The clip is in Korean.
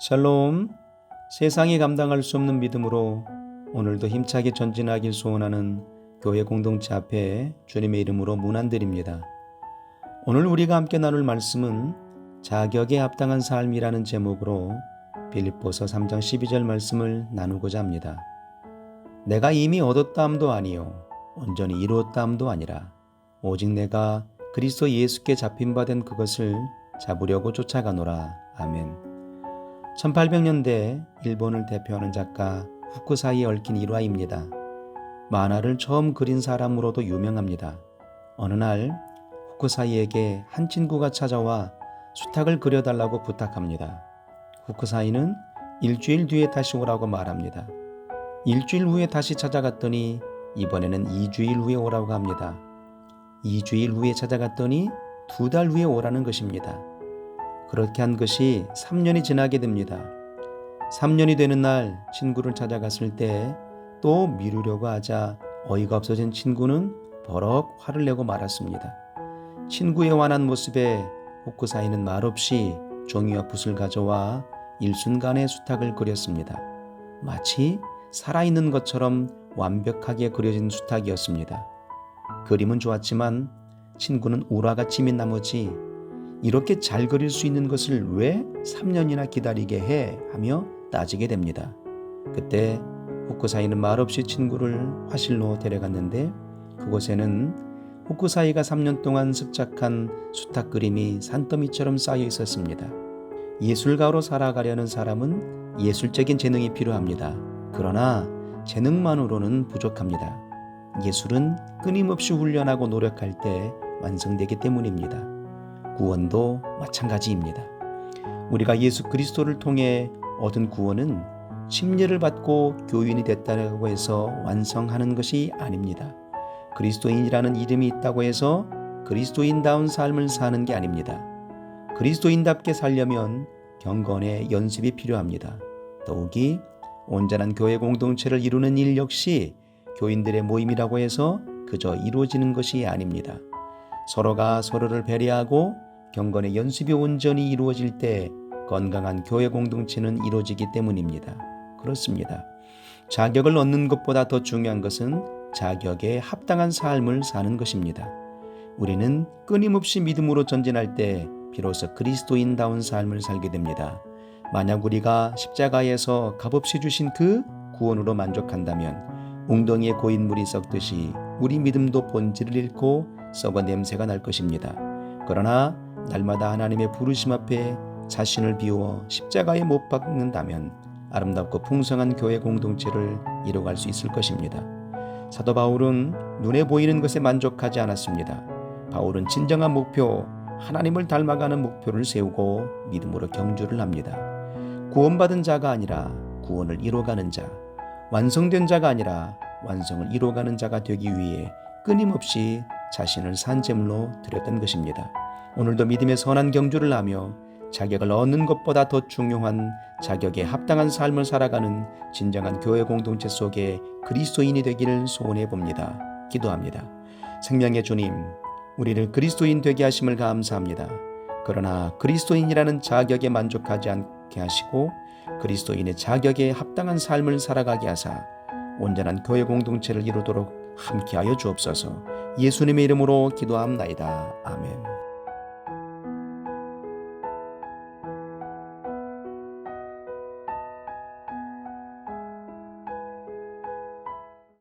샬롬. 세상이 감당할 수 없는 믿음으로 오늘도 힘차게 전진하길 소원하는 교회 공동체 앞에 주님의 이름으로 문안드립니다. 오늘 우리가 함께 나눌 말씀은 자격에 합당한 삶이라는 제목으로 빌립보서 3장 12절 말씀을 나누고자 합니다. 내가 이미 얻었다함도 아니요 온전히 이루었다함도 아니라 오직 내가 그리스도 예수께 잡힌 바 된 그것을 잡으려고 쫓아가노라. 아멘. 1800년대 일본을 대표하는 작가 후쿠 사이에 얽힌 일화입니다. 만화를 처음 그린 사람으로도 유명합니다. 어느 날 후쿠 사이에게 한 친구가 찾아와 수탉을 그려달라고 부탁합니다. 후쿠 사이는 일주일 뒤에 다시 오라고 말합니다. 일주일 후에 다시 찾아갔더니 이번에는 2주일 후에 오라고 합니다. 2주일 후에 찾아갔더니 두 달 후에 오라는 것입니다. 그렇게 한 것이 3년이 지나게 됩니다. 3년이 되는 날 친구를 찾아갔을 때 또 미루려고 하자 어이가 없어진 친구는 버럭 화를 내고 말았습니다. 친구의 완한 모습에 호크 사이는 말없이 종이와 붓을 가져와 일순간에 수탉을 그렸습니다. 마치 살아있는 것처럼 완벽하게 그려진 수탉이었습니다. 그림은 좋았지만 친구는 우라가 치민 나머지 이렇게 잘 그릴 수 있는 것을 왜 3년이나 기다리게 해? 하며 따지게 됩니다. 그때 후쿠사이는 말없이 친구를 화실로 데려갔는데 그곳에는 후쿠사이가 3년 동안 습작한 수탉 그림이 산더미처럼 쌓여 있었습니다. 예술가로 살아가려는 사람은 예술적인 재능이 필요합니다. 그러나 재능만으로는 부족합니다. 예술은 끊임없이 훈련하고 노력할 때 완성되기 때문입니다. 구원도 마찬가지입니다. 우리가 예수 그리스도를 통해 얻은 구원은 침례를 받고 교인이 됐다고 해서 완성하는 것이 아닙니다. 그리스도인이라는 이름이 있다고 해서 그리스도인다운 삶을 사는 게 아닙니다. 그리스도인답게 살려면 경건의 연습이 필요합니다. 더욱이 온전한 교회 공동체를 이루는 일 역시 교인들의 모임이라고 해서 그저 이루어지는 것이 아닙니다. 서로가 서로를 배려하고 경건의 연습이 온전히 이루어질 때 건강한 교회 공동체는 이루어지기 때문입니다. 그렇습니다. 자격을 얻는 것보다 더 중요한 것은 자격에 합당한 삶을 사는 것입니다. 우리는 끊임없이 믿음으로 전진할 때 비로소 그리스도인다운 삶을 살게 됩니다. 만약 우리가 십자가에서 값없이 주신 그 구원으로 만족한다면 웅덩이에 고인 물이 썩듯이 우리 믿음도 본질을 잃고 썩어 냄새가 날 것입니다. 그러나 날마다 하나님의 부르심 앞에 자신을 비워 십자가에 못 박는다면 아름답고 풍성한 교회 공동체를 이뤄갈 수 있을 것입니다. 사도 바울은 눈에 보이는 것에 만족하지 않았습니다. 바울은 진정한 목표, 하나님을 닮아가는 목표를 세우고 믿음으로 경주를 합니다. 구원받은 자가 아니라 구원을 이뤄가는 자, 완성된 자가 아니라 완성을 이뤄가는 자가 되기 위해 끊임없이 자신을 산재물로 드렸던 것입니다. 오늘도 믿음의 선한 경주를 하며 자격을 얻는 것보다 더 중요한 자격에 합당한 삶을 살아가는 진정한 교회 공동체 속에 그리스도인이 되기를 소원해 봅니다. 기도합니다. 생명의 주님, 우리를 그리스도인 되게 하심을 감사합니다. 그러나 그리스도인이라는 자격에 만족하지 않게 하시고 그리스도인의 자격에 합당한 삶을 살아가게 하사 온전한 교회 공동체를 이루도록 함께하여 주옵소서. 예수님의 이름으로 기도합나이다. 아멘.